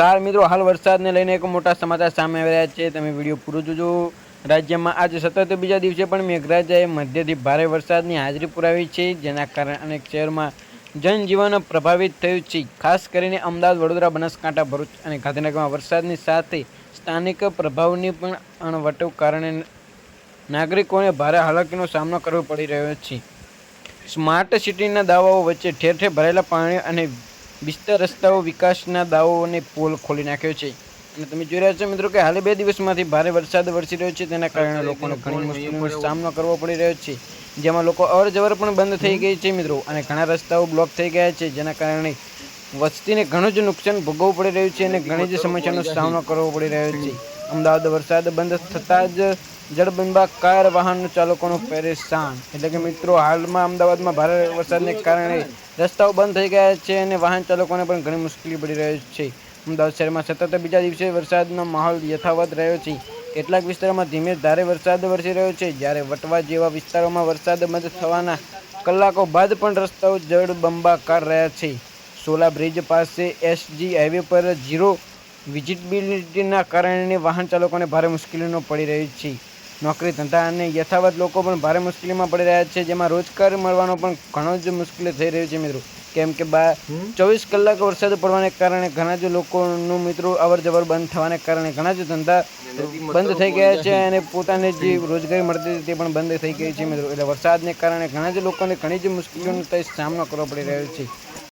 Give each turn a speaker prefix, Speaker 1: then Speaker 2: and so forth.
Speaker 1: નમસ્કાર મિત્રો, હાલ વરસાદને લઈને એક મોટા સમાચાર સામે આવી રહ્યા છે. તમે વીડિયો પૂરો જોજો. રાજ્યમાં આજે સતત બીજા દિવસે પણ મેઘરાજાએ મધ્યથી ભારે વરસાદની હાજરી પુરાવી છે, જેના કારણે અનેક શહેરમાં જનજીવન પ્રભાવિત થયું છે. ખાસ કરીને અમદાવાદ, વડોદરા, બનાસકાંઠા, ભરૂચ અને ગાંધીનગરમાં વરસાદની સાથે સ્થાનિક પ્રભાવની પણ અણવટો કારણે નાગરિકોને ભારે હાલાકીનો સામનો કરવો પડી રહ્યો છે. સ્માર્ટ સિટીના દાવાઓ વચ્ચે ઠેર ઠેર ભરેલા પાણી અને વિસ્તર રસ્તાઓ વિકાસના દાવોને પોલ ખોલી નાખ્યો છે. અને તમે જોઈ રહ્યા છો મિત્રો કે હાલે બે દિવસમાંથી ભારે વરસાદ વરસી રહ્યો છે. તેના કારણે લોકોને ઘણી મુશ્કેલીનો સામનો કરવો પડી રહ્યો છે. જેમાં લોકો અવરજવર પણ બંધ થઈ ગઈ છે મિત્રો. અને ઘણા રસ્તાઓ બ્લોક થઈ ગયા છે જેના કારણે વસ્તીને ઘણું જ નુકસાન ભોગવવું પડી રહ્યું છે અને ઘણી જ સમસ્યાનો સામનો કરવો પડી રહ્યો છે. અમદાવાદ વરસાદ બંધ થતાં જ જળબંબા કાર વાહન ચાલકોનું પરેશાન. એટલે કે મિત્રો, હાલમાં અમદાવાદમાં ભારે વરસાદને કારણે રસ્તાઓ બંધ થઈ ગયા છે અને વાહન ચાલકોને પણ ઘણી મુશ્કેલી પડી રહી છે. અમદાવાદ શહેરમાં સતત બીજા દિવસે વરસાદનો માહોલ યથાવત રહ્યો છે. કેટલાક વિસ્તારોમાં ધીમે ધારે વરસાદ વરસી રહ્યો છે. જ્યારે વટવા જેવા વિસ્તારોમાં વરસાદ બંધ થવાના કલાકો બાદ પણ રસ્તાઓ જળબંબાકાર રહ્યા છે. સોલા બ્રિજ પાસે એસજી હાઈવે પર ઝીરો વિઝિબિલિટીના કારણે વાહન ચાલકોને ભારે મુશ્કેલીનો પડી રહી છે. નોકરી ધંધા અને યથાવત લોકો પણ ભારે મુશ્કેલીમાં પડી રહ્યા છે. જેમાં રોજગાર મળવાનો પણ ઘણો જ મુશ્કેલી થઈ રહ્યું છે મિત્રો. કેમ કે બા ચોવીસ કલાક વરસાદ પડવાને કારણે ઘણા જ લોકોનું મિત્રો અવર જવર બંધ થવાને કારણે ઘણા જ ધંધા બંધ થઈ ગયા છે અને પોતાને જે રોજગારી મળતી હતી તે પણ બંધ થઈ ગઈ છે મિત્રો. એટલે વરસાદને કારણે ઘણા જ લોકોને ઘણી જ મુશ્કેલીઓનો સામનો કરવો પડી રહ્યો છે.